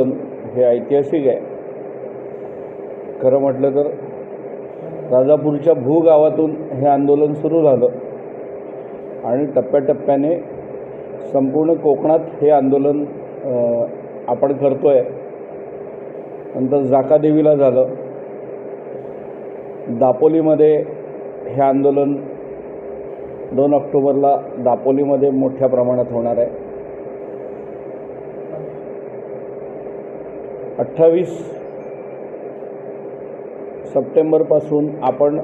आंदोलन हे ऐतिहासिक आहे. खरं म्हटलं तर राजापूरच्या भू गावातून हे आंदोलन सुरू झालं आणि टप्प्याटप्प्याने संपूर्ण कोकणात हे आंदोलन आपण करतो आहे नंतर जाकादेवीला झालं. दापोलीमध्ये हे आंदोलन दोन ऑक्टोबरला दापोलीमध्ये मोठ्या प्रमाणात होणार आहे. अठ्ठावीस सप्टेंबरपासून आपण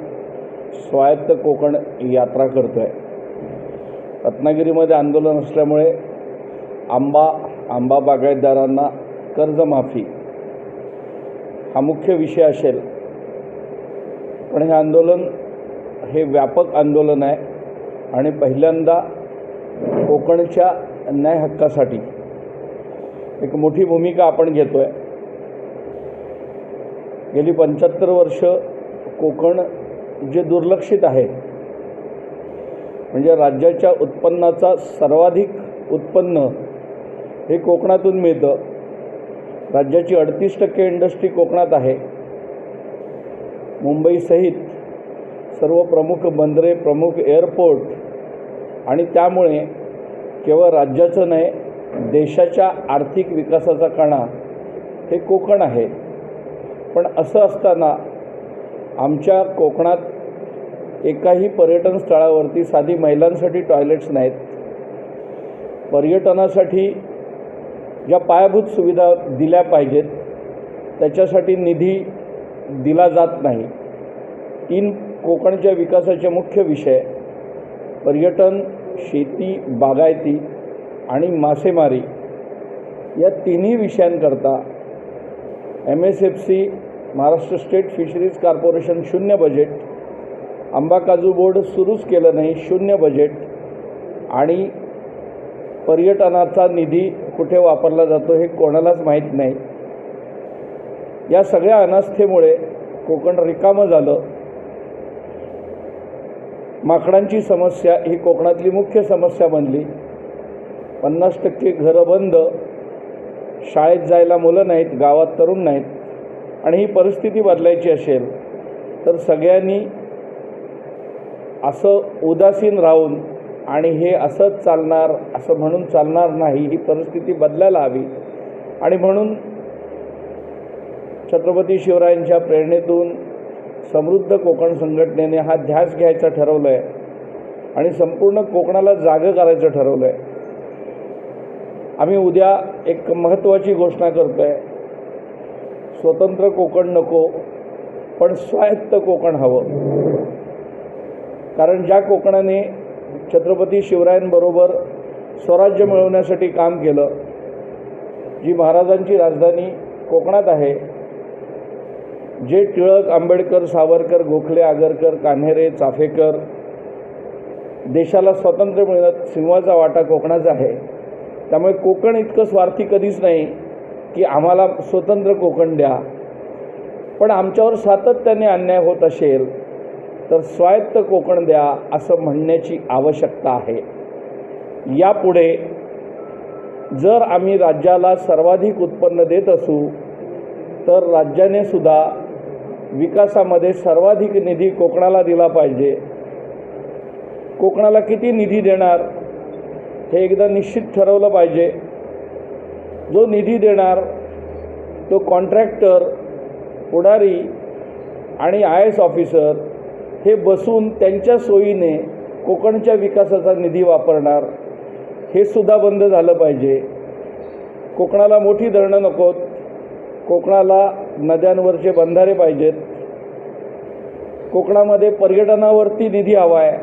स्वायत्त कोकण यात्रा करतो आहे रत्नागिरीमध्ये आंदोलन असल्यामुळे आंबा आंबा बागायतदारांना कर्जमाफी हा मुख्य विषय असेल. पण हे आंदोलन हे व्यापक आंदोलन आहे आणि पहिल्यांदा कोकणच्या न्याय हक्कासाठी एक मोठी भूमिका आपण घेतो आहे गेली पंच्याहत्तर वर्ष कोकण जे दुर्लक्षित आहे म्हणजे राज्याच्या उत्पन्नाचा सर्वाधिक उत्पन्न हे कोकणातून मिळतं. राज्याची अडतीस टक्के इंडस्ट्री कोकणात आहे. मुंबईसहित सर्व प्रमुख बंदरे प्रमुख एअरपोर्ट आणि त्यामुळे केवळ राज्याचं नाही देशाच्या आर्थिक विकासाचा कणा हे कोकण आहे. पण असं असताना आमच्या कोकणात एकाही पर्यटन स्थळावरती साधी महिलांसाठी टॉयलेट्स नाहीत. पर्यटनासाठी ज्या पायाभूत सुविधा दिल्या पाहिजेत त्याच्यासाठी निधी दिला जात नाही. तीन कोकणच्या विकासाचे मुख्य विषय पर्यटन शेती बागायती आणि मासेमारी या तिन्ही विषयांकरता M S F C Maharashtra state fisheries corporation शून्य बजेट आंबा काजू बोर्ड सुरूच केलं नाही शून्य बजेट आणि पर्यटनाचा निधी कुठे वापरला जातो हे कोणालाच माहीत नाही. या सगळ्या अनास्थेमुळे कोकण रिकामं झालं. माकडांची समस्या ही कोकणातली मुख्य समस्या बनली. पन्नास टक्के घरं बंद. शाळेत जायला मुलं नाहीत गावात तरुण नाहीत. आणि ही परिस्थिती बदलायची असेल तर सगळ्यांनी असं उदासीन राहून आणि हे असंच चालणार असं म्हणून चालणार नाही ही परिस्थिती बदलायला हवी. आणि म्हणून छत्रपती शिवरायांच्या प्रेरणेतून समृद्ध कोकण संघटनेने हा ध्यास घ्यायचा ठरवलं आहे आणि संपूर्ण कोकणाला जागं करायचं ठरवलं आहे आम्ही उद्या एक महत्त्वाची घोषणा करतो आहे स्वतंत्र कोकण नको पण स्वायत्त कोकण हवं. कारण ज्या कोकणाने छत्रपती शिवरायांबरोबर स्वराज्य मिळवण्यासाठी काम केलं जी महाराजांची राजधानी कोकणात आहे जे टिळक आंबेडकर सावरकर गोखले आगरकर कान्हेरे चाफेकर देशाला स्वातंत्र्य मिळत सिंहाचा वाटा कोकणाचा आहे. त्यामुळे कोकण इतकं स्वार्थी कधीच नाही की आम्हाला स्वतंत्र कोकण द्या. पण आमच्यावर सातत्याने अन्याय होत असेल तर स्वायत्त कोकण द्या असं म्हणण्याची आवश्यकता आहे. यापुढे जर आम्ही राज्याला सर्वाधिक उत्पन्न देत असू तर राज्याने सुद्धा विकासामध्ये सर्वाधिक निधी कोकणाला दिला पाहिजे. कोकणाला किती निधी देणार हे एकदा निश्चित ठरवलं पाहिजे. जो निधी देणार तो कॉन्ट्रॅक्टर पुढारी आणि आय एस ऑफिसर हे बसून त्यांच्या सोयीने कोकणच्या विकासाचा निधी वापरणार हे सुद्धा बंद झालं पाहिजे. कोकणाला मोठी धरणं नकोत. कोकणाला नद्यांवरचे बंधारे पाहिजेत. कोकणामध्ये पर्यटनावरती निधी हवा आहे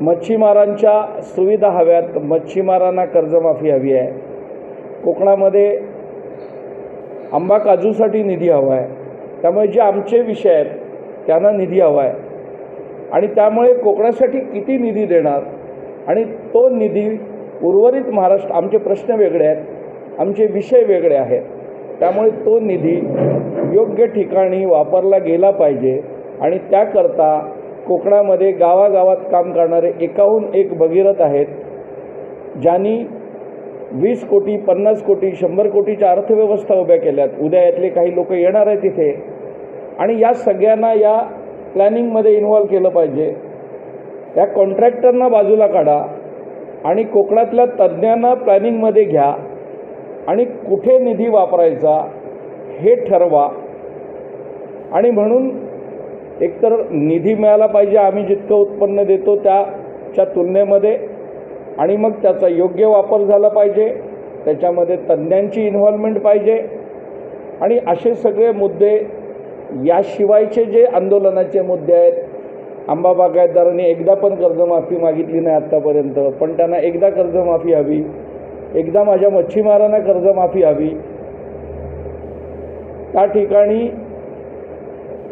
मच्छीमारांच्या सुविधा हव्यात. मच्छीमारांना कर्जमाफी हवी आहे. कोकणामध्ये आंबा काजूसाठी निधी हवा आहे. त्यामुळे जे आमचे विषय आहेत त्यांना निधी हवा आहे. आणि त्यामुळे कोकणासाठी किती निधी देणार? आणि तो निधी उर्वरित महाराष्ट्र आमचे प्रश्न वेगळे आहेत आमचे विषय वेगळे आहेत. त्यामुळे तो निधी योग्य ठिकाणी वापरला गेला पाहिजे. आणि त्याकरता कोकणामध्ये गावागावात काम करणारे एकाहून एक भगीरथ आहेत ज्यांनी वीस कोटी पन्नास कोटी शंभर कोटीच्या अर्थव्यवस्था उभ्या केल्यात. उद्या यातले काही लोक येणार आहेत तिथे आणि या सगळ्यांना या प्लॅनिंगमध्ये इन्व्हॉल्व केलं पाहिजे. या कॉन्ट्रॅक्टरना बाजूला काढा आणि कोकणातल्या तज्ज्ञांना प्लॅनिंगमध्ये घ्या आणि कुठे निधी वापरायचा हे ठरवा. आणि म्हणून एकतर निधी मिळाला पाहिजे आम्ही जितकं उत्पन्न देतो त्याच्या तुलनेमध्ये आणि मग त्याचा योग्य वापर झाला पाहिजे त्याच्यामध्ये तज्ज्ञांची इन्व्हॉल्वमेंट पाहिजे. आणि असे सगळे मुद्दे याशिवायचे जे आंदोलनाचे मुद्दे आहेत आंबा बागायतदारांनी एकदा पण कर्जमाफी मागितली नाही आत्तापर्यंत पण त्यांना एकदा कर्जमाफी हवी एकदा माझ्या मच्छीमारांना कर्जमाफी हवी. त्या ठिकाणी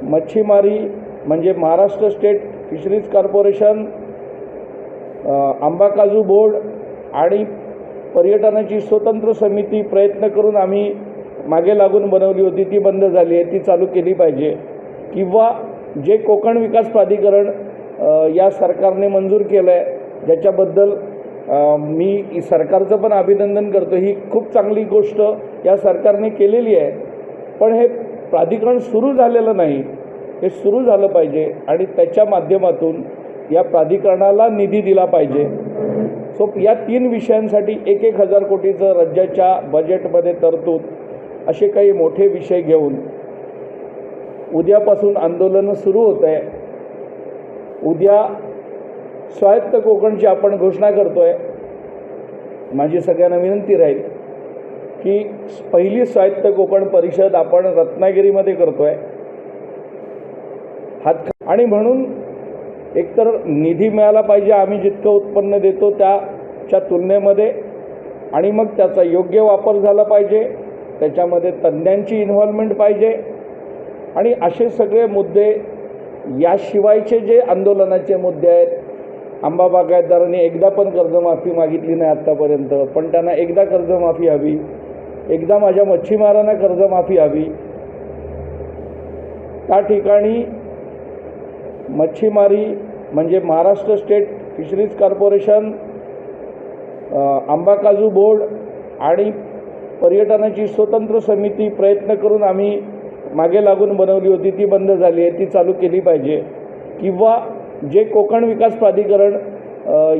मच्छीमारी म्हणजे महाराष्ट्र स्टेट फिशरीज कॉर्पोरेशन आंबा काजू बोर्ड आणि पर्यटनाची स्वतंत्र समिती प्रयत्न करून आम्ही मागे लागून बनवली होती ती बंद झाली आहे ती चालू केली पाहिजे. किंवा जे कोकण विकास प्राधिकरण या सरकारने मंजूर केलं आहे ज्याच्याबद्दल मी सरकारचं पण अभिनंदन करतो. ही खूप चांगली गोष्ट या सरकारने केलेली आहे. पण हे प्राधिकरण सुरू झालेलं नाही. हे सुरू झालं पाहिजे आणि त्याच्या माध्यमातून या प्राधिकरणाला निधी दिला पाहिजे. सो या तीन विषयांसाठी एक एक हजार कोटीचं राज्याच्या बजेटमध्ये तरतूद असे काही मोठे विषय घेऊन उद्यापासून आंदोलनं सुरू होत आहे. उद्या स्वायत्त कोकणची आपण घोषणा करतो आहे माझी सगळ्यांना विनंती राहील की पहिली स्वायत्त कोकण परिषद आपण रत्नागिरीमध्ये करतो आहे हात आणि म्हणून एकतर निधी मिळाला पाहिजे आम्ही जितकं उत्पन्न देतो त्याच्या तुलनेमध्ये आणि मग त्याचा योग्य वापर झाला पाहिजे त्याच्यामध्ये तज्ज्ञांची इन्व्हॉल्वमेंट पाहिजे. आणि असे सगळे मुद्दे याशिवायचे जे आंदोलनाचे मुद्दे आहेत आंबा बागायतदारांनी एकदा पण कर्जमाफी मागितली नाही आत्तापर्यंत पण त्यांना एकदा कर्जमाफी हवी एकदा माझ्या मच्छीमारांना कर्जमाफी हवी. त्या ठिकाणी मच्छीमारी म्हणजे महाराष्ट्र स्टेट फिशरीज कॉर्पोरेशन आंबा काजू बोर्ड आणि पर्यटनाची स्वतंत्र समिती प्रयत्न करून आम्ही मागे लागून बनवली होती ती बंद झाली आहे ती चालू केली पाहिजे. किंवा जे कोकण विकास प्राधिकरण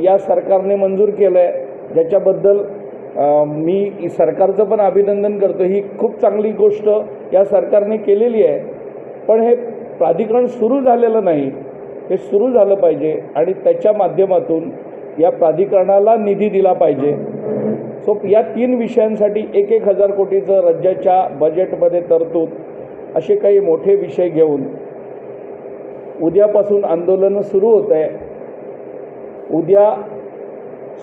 या सरकारने मंजूर केलं आहे ज्याच्याबद्दल मी सरकारचं पण अभिनंदन करतो. ही खूप चांगली गोष्ट या सरकारने केलेली आहे. पण हे प्राधिकरण सुरू झालेलं नाही हे सुरू झालं पाहिजे आणि त्याच्या माध्यमातून या प्राधिकरणाला निधी दिला पाहिजे. सो या तीन विषयांसाठी एक एक हजार कोटीचं राज्याच्या बजेटमध्ये तरतूद असे काही मोठे विषय घेऊन उद्यापासून आंदोलनं सुरू होत आहे. उद्या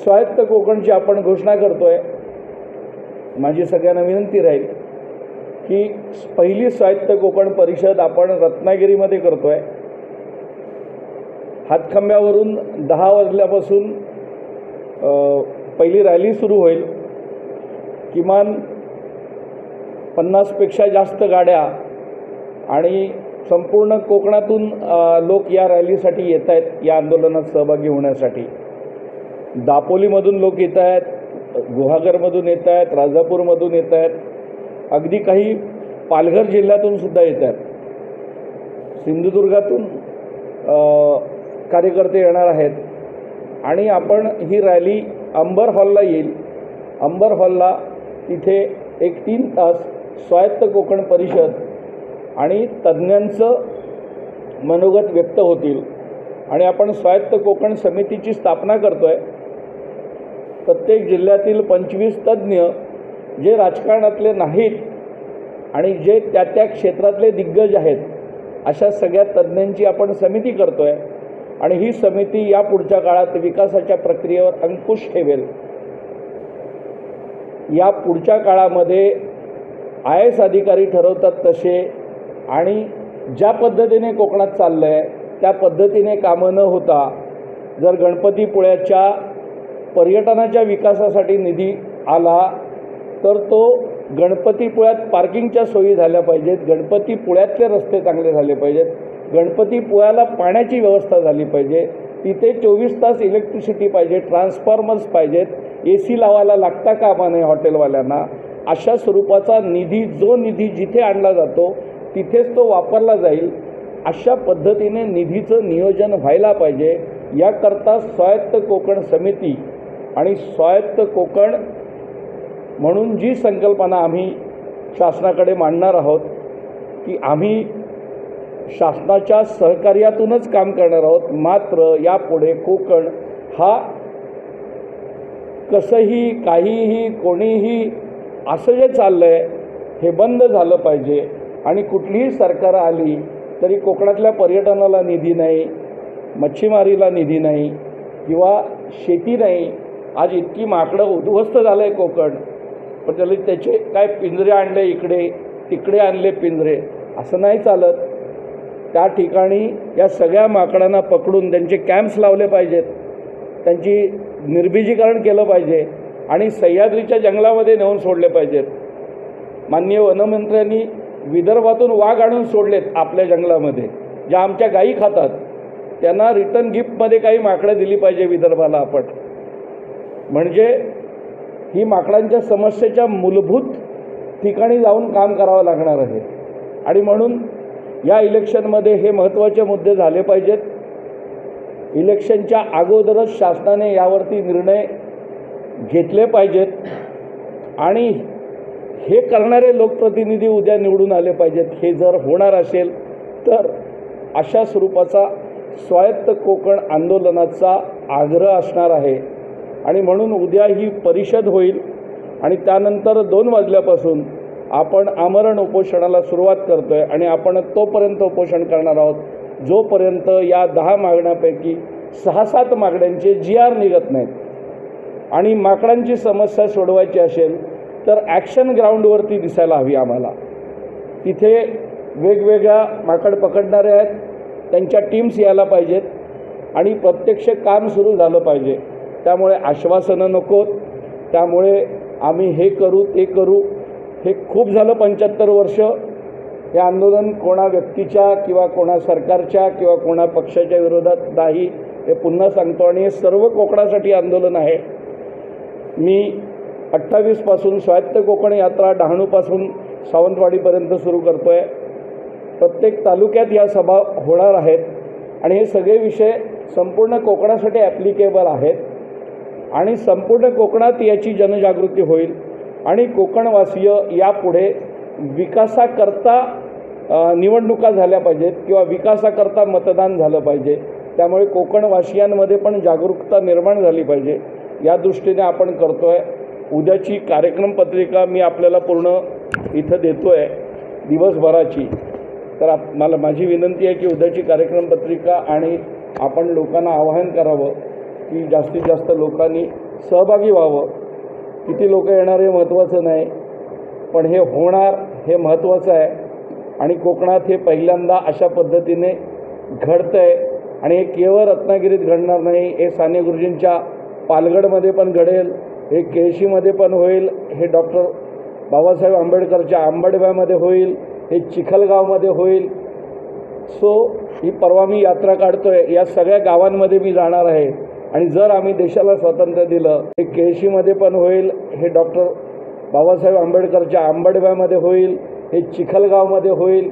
स्वायत्त कोकणची आपण घोषणा करतो आहे माझी सगळ्यांना विनंती राहील. की पहिली स्वायत्त कोकण परिषद आपण रत्नागिरीमध्ये करतो आहे हातखंब्यावरून दहा वाजल्यापासून पहिली रॅली सुरू होईल. किमान पन्नासपेक्षा जास्त गाड्या आणि संपूर्ण कोकणातून लोक या रॅलीसाठी येत आहेत या आंदोलनात सहभागी होण्यासाठी. दापोलीमधून लोक येत आहेत गुहागरमधून येत आहेत राजापूरमधून येत आहेत अगदी काही पालघर जिल्ह्यातून सुद्धा येत आहेत सिंधुदुर्गातून कार्यकर्ते येणार आहेत. आणि आपण ही रॅली अंबर हॉलला येईल. अंबर हॉलला तिथे एक तीन तास स्वायत्त कोकण परिषद आणि तज्ज्ञांचं मनोगत व्यक्त होतील. आणि आपण स्वायत्त कोकण समितीची स्थापना करतो आहे प्रत्येक जिल्ह्यातील पंचवीस तज्ज्ञ जे राजकारणातले नाहीत आणि जे त्या त्या क्षेत्रातले दिग्गज आहेत अशा सगळ्या तज्ज्ञांची आपण समिती करतो आहे आणि ही समिती या पुढच्या काळात विकासाच्या प्रक्रियेवर अंकुश ठेवेल. या पुढच्या काळामध्ये आय एस अधिकारी ठरवतात तसे आणि ज्या पद्धतीने कोकणात चाललं आहे त्या पद्धतीने कामं न होता जर गणपतीपुळ्याच्या पर्यटनाच्या विकासासाठी निधी आला तर तो गणपतीपुळ्यात पार्किंगच्या सोयी झाल्या पाहिजेत गणपतीपुळ्यातले रस्ते चांगले झाले पाहिजेत गणपतीपुळ्याला पाण्याची व्यवस्था झाली पाहिजे तिथे चोवीस तास इलेक्ट्रिसिटी पाहिजे ट्रान्सफॉर्मर्स पाहिजेत ए सी लावायला लागता कामा नये हॉटेलवाल्यांना. अशा स्वरूपाचा निधी जो निधी जिथे आणला जातो तिथेच तो वापरला जाईल. अशा पद्धतीने निधीचं नियोजन व्हायला पाहिजे. याकरता स्वायत्त कोकण समिती आणि स्वायत्त कोकण म्हणून जी संकल्पना आम्ही शासनाकडे मांडणार आहोत की आम्ही शासनाच्या सहकार्यातूनच काम करणार आहोत. मात्र यापुढे कोकण हा कसंही काहीही कोणीही असं जे चाललं आहे हे बंद झालं पाहिजे. आणि कुठलीही सरकार आली तरी कोकणातल्या पर्यटनाला निधी नाही मच्छीमारीला निधी नाही किंवा शेती नाही. आज इतकी माकडं उद्ध्वस्त झालं आहे कोकण. पण त्याला त्याचे काय पिंजरे आणले इकडे तिकडे आणले पिंजरे असं नाही चालत. त्या ठिकाणी या सगळ्या माकडांना पकडून त्यांचे कॅम्प्स लावले पाहिजेत. त्यांची निर्बिजीकरण केलं पाहिजे आणि सह्याद्रीच्या जंगलामध्ये नेऊन सोडले पाहिजेत. माननीय वनमंत्र्यांनी विदर्भातून वाघ आणून सोडलेत आपल्या जंगलामध्ये ज्या आमच्या गायी खातात. त्यांना रिटर्न गिफ्टमध्ये काही माकडं दिली पाहिजे विदर्भाला आपण. म्हणजे ही माकडांच्या समस्येच्या मूलभूत ठिकाणी जाऊन काम करावं लागणार आहे. आणि म्हणून या इलेक्शनमध्ये हे महत्त्वाचे मुद्दे झाले पाहिजेत. इलेक्शनच्या अगोदरच शासनाने यावरती निर्णय घेतले पाहिजेत. आणि हे करणारे लोकप्रतिनिधी उद्या निवडून आले पाहिजेत. हे जर होणार असेल तर अशा स्वरूपाचा स्वायत्त कोकण आंदोलनाचा आग्रह असणार आहे. आणि म्हणून उद्या ही परिषद होईल आणि त्यानंतर दोन वाजल्यापासून आपण आमरण उपोषणाला सुरुवात करतो आहे आणि आपण तोपर्यंत उपोषण करणार आहोत. जोपर्यंत या दहा मागण्यापैकी सहा सात मागण्यांचे जी आर निघत नाहीत आणि माकडांची समस्या सोडवायची असेल तर ॲक्शन ग्राउंडवरती दिसायला हवी आम्हाला. तिथे वेगवेगळ्या माकड पकडणारे आहेत त्यांच्या टीम्स यायला पाहिजेत आणि प्रत्यक्ष काम सुरू झालं पाहिजे. त्यामुळे आश्वासनं नकोत त्यामुळे आम्ही हे करू ते करू. हे खूप झालं पंच्याहत्तर वर्ष. हे आंदोलन कोणा व्यक्तीच्या किंवा कोणा सरकारच्या किंवा कोणा पक्षाच्या विरोधात नाही. हे पुन्हा सांगतो आणि हे सर्व कोकणासाठी आंदोलन आहे. मी अठ्ठावीसपासून स्वायत्त कोकण यात्रा डहाणूपासून सावंतवाडीपर्यंत सुरू करतो आहे प्रत्येक तालुक्यात या सभा होणार आहेत. आणि हे सगळे विषय संपूर्ण कोकणासाठी ॲप्लिकेबल आहेत. आणि संपूर्ण कोकणात याची जनजागृती होईल. आणि कोकणवासीय यापुढे विकासाकरता निवडणुका झाल्या पाहिजेत किंवा विकासाकरता मतदान झालं पाहिजे. त्यामुळे कोकणवासियांमध्ये पण जागरूकता निर्माण झाली पाहिजे. या दृष्टीने आपण करतो आहे उद्याची कार्यक्रम पत्रिका मी आपल्याला पूर्ण इथं देतो आहे दिवसभराची. तर आप मला माझी विनंती आहे की उद्याची कार्यक्रम पत्रिका आणि आपण लोकांना आवाहन करावं. की जास्तीत जास्त लोकांनी सहभागी व्हावं. किती लोक येणार हे महत्त्वाचं नाही. पण हे होणार हे महत्त्वाचं आहे. आणि कोकणात हे पहिल्यांदा अशा पद्धतीने घडतं आहे आणि हे केवळ रत्नागिरीत घडणार नाही हे साने गुरुजींच्या पालगडमध्ये पण घडेल हे केळशीमध्ये पण होईल हे डॉक्टर बाबासाहेब आंबेडकरच्या आंबडव्यामध्ये होईल हे चिखलगावमध्ये होईल. सो ही परवा मी यात्रा काढतो आहे या सगळ्या गावांमध्ये मी जाणार आहे. आणि जर आम्ही देशाला स्वातंत्र्य दिलं हे केळशीमध्ये पण होईल हे डॉक्टर बाबासाहेब आंबेडकरच्या आंबडव्यामध्ये होईल हे चिखलगावमध्ये होईल.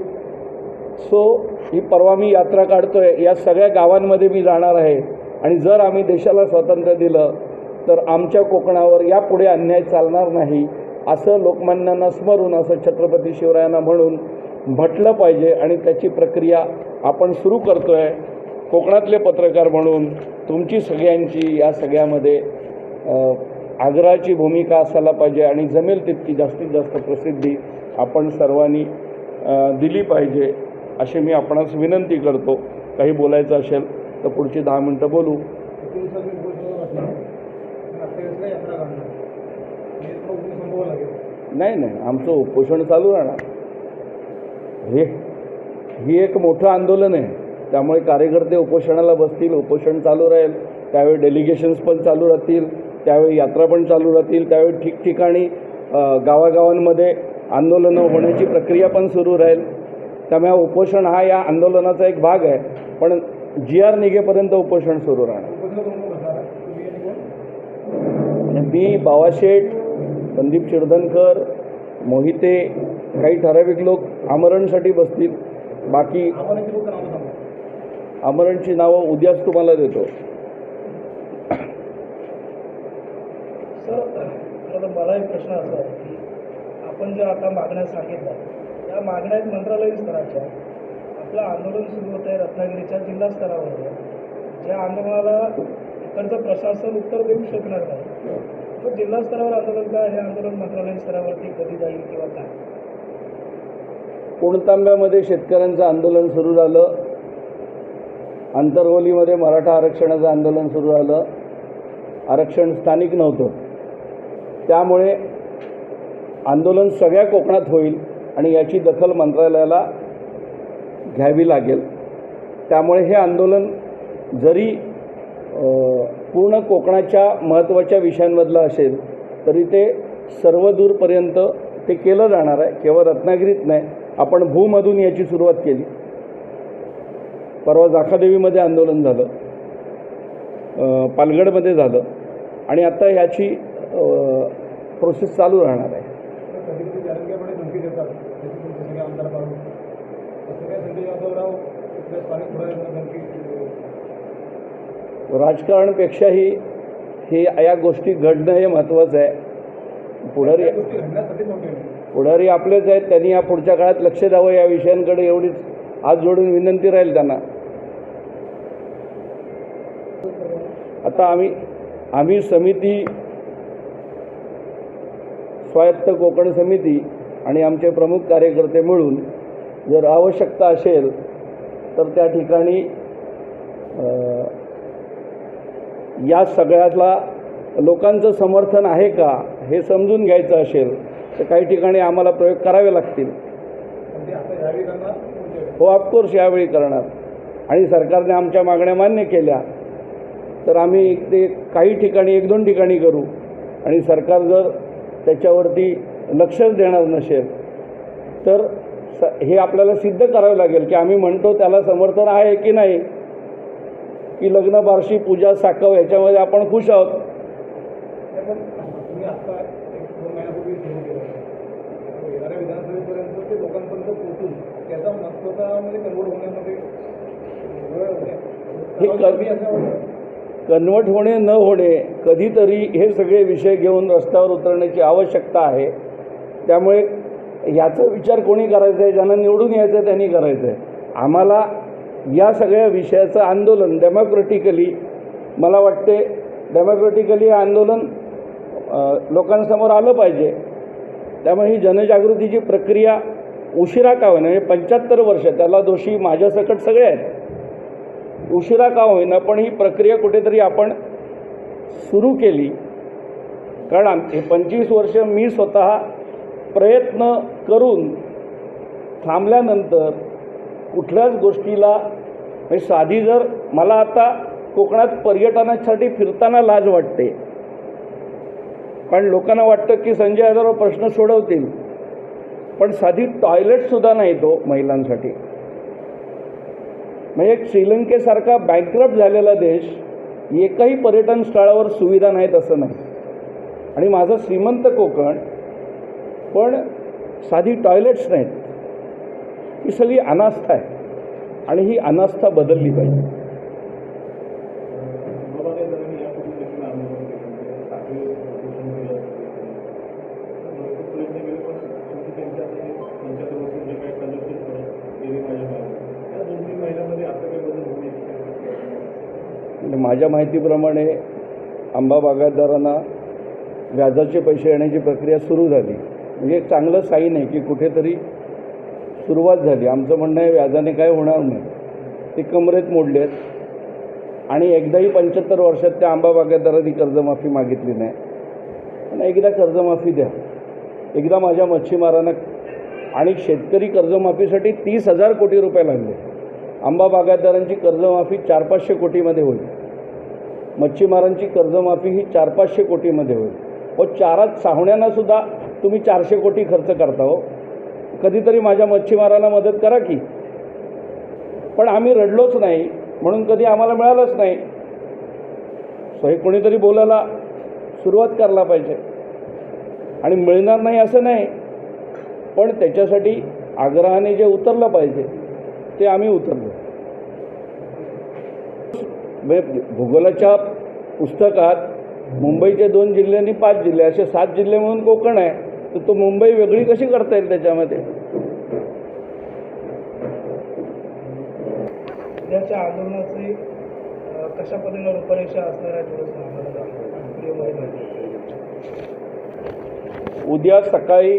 सो ही परवा मी यात्रा काढतो आहे या सगळ्या गावांमध्ये मी जाणार आहे. आणि जर आम्ही देशाला स्वातंत्र्य दिलं तर आमच्या कोकणावर यापुढे अन्याय चालणार नाही असं लोकमान्यांना स्मरून असं छत्रपती शिवरायांना म्हणून म्हटलं पाहिजे. आणि त्याची प्रक्रिया आपण सुरू करतो आहे कोकणातले पत्रकार म्हणून तुमची सगळ्यांची या सगळ्यामध्ये आग्रहाची भूमिका असायला पाहिजे आणि जमेल तितकी जास्तीत जास्त प्रसिद्धी आपण सर्वांनी दिली पाहिजे अशी मी आपणास विनंती करतो. काही बोलायचं असेल तर पुढची दहा मिनटं बोलू. नाही नाही आमचं उपोषण चालू राहणार. हे ही एक मोठं आंदोलन आहे. त्यामुळे कार्यकर्ते उपोषणाला बसतील उपोषण चालू राहील त्यावेळी डेलिगेशन्स पण चालू राहतील त्यावेळी यात्रा पण चालू राहतील त्यावेळी ठिकठिकाणी गावागावांमध्ये आंदोलनं होण्याची प्रक्रिया पण सुरू राहील. त्यामुळे उपोषण हा या आंदोलनाचा एक भाग आहे. पण जी आर निघेपर्यंत उपोषण सुरू राहणार. मी बावाशेठ संदीप शिरधनकर मोहिते काही ठराविक लोक आमरणसाठी बसतील. बाकी आमरणची नावं उद्याच तुम्हाला देतो. सर मला एक प्रश्न असा आहे की आपण ज्या आता मागण्या सांगितल्या त्या मागण्या मंत्रालयीन स्तराच्या आपलं आंदोलन सुरू होत आहे रत्नागिरीच्या जिल्हा स्तरावर. ज्या आंदोलनाला इकडचं प्रशासन उत्तर देऊ शकणार नाही मग जिल्हा स्तरावर आंदोलन काय? हे आंदोलन मंत्रालयीन स्तरावरती कधी जाईल किंवा काय? पुणतांब्यामध्ये शेतकऱ्यांचं आंदोलन सुरू झालं? आंतरहोलीमध्ये मराठा आरक्षणाचं आंदोलन सुरू झालं. आरक्षण स्थानिक नव्हतं. त्यामुळे आंदोलन सगळ्या कोकणात होईल आणि याची दखल मंत्रालयाला घ्यावी लागेल. त्यामुळे हे आंदोलन जरी पूर्ण कोकणाच्या महत्त्वाच्या विषयांमधलं असेल तरी ते सर्व दूरपर्यंत ते केलं जाणार आहे. केवळ रत्नागिरीत नाही आपण भूमधून याची सुरुवात केली. परवा जाखादेवीमध्ये आंदोलन झालं. अ, पालघरमध्ये झालं. आणि आता याची प्रोसेस चालू राहणार आहे. राजकारणपेक्षाही हे या गोष्टी घडणं हे महत्त्वाचं आहे. पुढारी पुढारी आपलेच आहेत. त्यांनी या पुढच्या काळात लक्ष द्यावं या विषयांकडे एवढीच हात जोडून विनंती राहील त्यांना. आता आम्ही आम्ही समिती स्वायत्त कोकण समिती आणि आमचे प्रमुख कार्यकर्ते मिळून जर आवश्यकता असेल तर त्या ठिकाणी या सगळ्यातला लोकांचं समर्थन आहे का हे समजून घ्यायचं असेल तर काही ठिकाणी आम्हाला प्रयोग करावे लागतील. आता हो ऑफकोर्स यावेळी करणार. आणि सरकारने आमच्या मागण्या मान्य केल्या. तर आम्ही ते काही ठिकाणी एक दोन ठिकाणी करू. आणि सरकार जर त्याच्यावरती लक्षच देणार नसेल तर स हे आपल्याला सिद्ध करावं लागेल की आम्ही म्हणतो त्याला समर्थन आहे की नाही की लग्न बार्शी पूजा साखव ह्याच्यामध्ये आपण खुश आहोत. एक वेळ हे कन्वर्ट होणे न होणे कधीतरी हे सगळे विषय घेऊन रस्त्यावर उतरण्याची आवश्यकता आहे. त्यामुळे ह्याचा विचार कोणी करायचा आहे? ज्यांना निवडून यायचं आहे त्यांनी करायचं आहे. आम्हाला या सगळ्या विषयाचं आंदोलन डेमोक्रेटिकली मला वाटते डेमोक्रेटिकली हे आंदोलन लोकांसमोर आलं पाहिजे. त्यामुळे ही जनजागृतीची प्रक्रिया उशिरा का होईना म्हणजे पंच्याहत्तर वर्ष त्याला दोषी माझ्यासकट सगळे आहेत. उशिरा का होईना पण ही प्रक्रिया कुठेतरी आपण सुरू केली. कारण हे पंचवीस वर्ष मी स्वतः प्रयत्न करून थांबल्यानंतर कुठल्याच गोष्टीला म्हणजे साधी जर मला आता कोकणात पर्यटनासाठी फिरताना लाज वाटते कारण लोकांना वाटतं की संजय हजारो प्रश्न सोडवतील पण साधी टॉयलेटसुद्धा नाही तो महिलांसाठी. म्हणजे एक श्रीलंकेसारखा बँकरप्ट झालेला देश एकही पर्यटन स्थळावर सुविधा नाहीत असं नाही. आणि माझं श्रीमंत कोकण पण साधी टॉयलेट्स नाहीत. ही सगळी अनास्था आहे. आणि ही अनास्था बदलली पाहिजे. माझ्या माहितीप्रमाणे आंबा बागायतदारांना व्याजाचे पैसे येण्याची प्रक्रिया सुरू झाली. म्हणजे एक चांगलं साईन आहे की कुठेतरी सुरुवात झाली. आमचं म्हणणं आहे व्याजाने काय होणार नाही. ते कमरेत मोडले आहेत. आणि एकदाही पंच्याहत्तर वर्षात त्या आंबा बागायतदारांनी कर्जमाफी मागितली नाही. पण एकदा कर्जमाफी द्या. एकदा माझ्या मच्छीमारांना आणि शेतकरी कर्जमाफीसाठी तीस हजार कोटी रुपये लागले. आंबा बागायतदारांची कर्जमाफी चार पाचशे कोटीमध्ये होईल. मच्छीमारांची कर्जमाफी ही चार पाचशे कोटीमध्ये होईल. व चारात सावण्यांनासुद्धा तुम्ही चारशे कोटी खर्च करता हो. कधीतरी माझ्या मच्छीमारांना मदत करा की. पण आम्ही रडलोच नाही म्हणून कधी आम्हाला मिळालंच नाही. सो हे कोणीतरी बोलायला सुरुवात करायला पाहिजे. आणि मिळणार नाही असं नाही पण त्याच्यासाठी आग्रहाने जे उतरलं पाहिजे ते आम्ही उतरलो. म्हणजे भूगोलाच्या पुस्तकात मुंबईचे दोन जिल्हे आणि पाच जिल्हे असे सात जिल्हे म्हणून कोकण आहे तर तो मुंबई वेगळी कशी करता येईल त्याच्यामध्ये? उद्याच्या आंदोलनाची कशा पद्धतीनं रूपरेषा असणार आहे उद्या सकाळी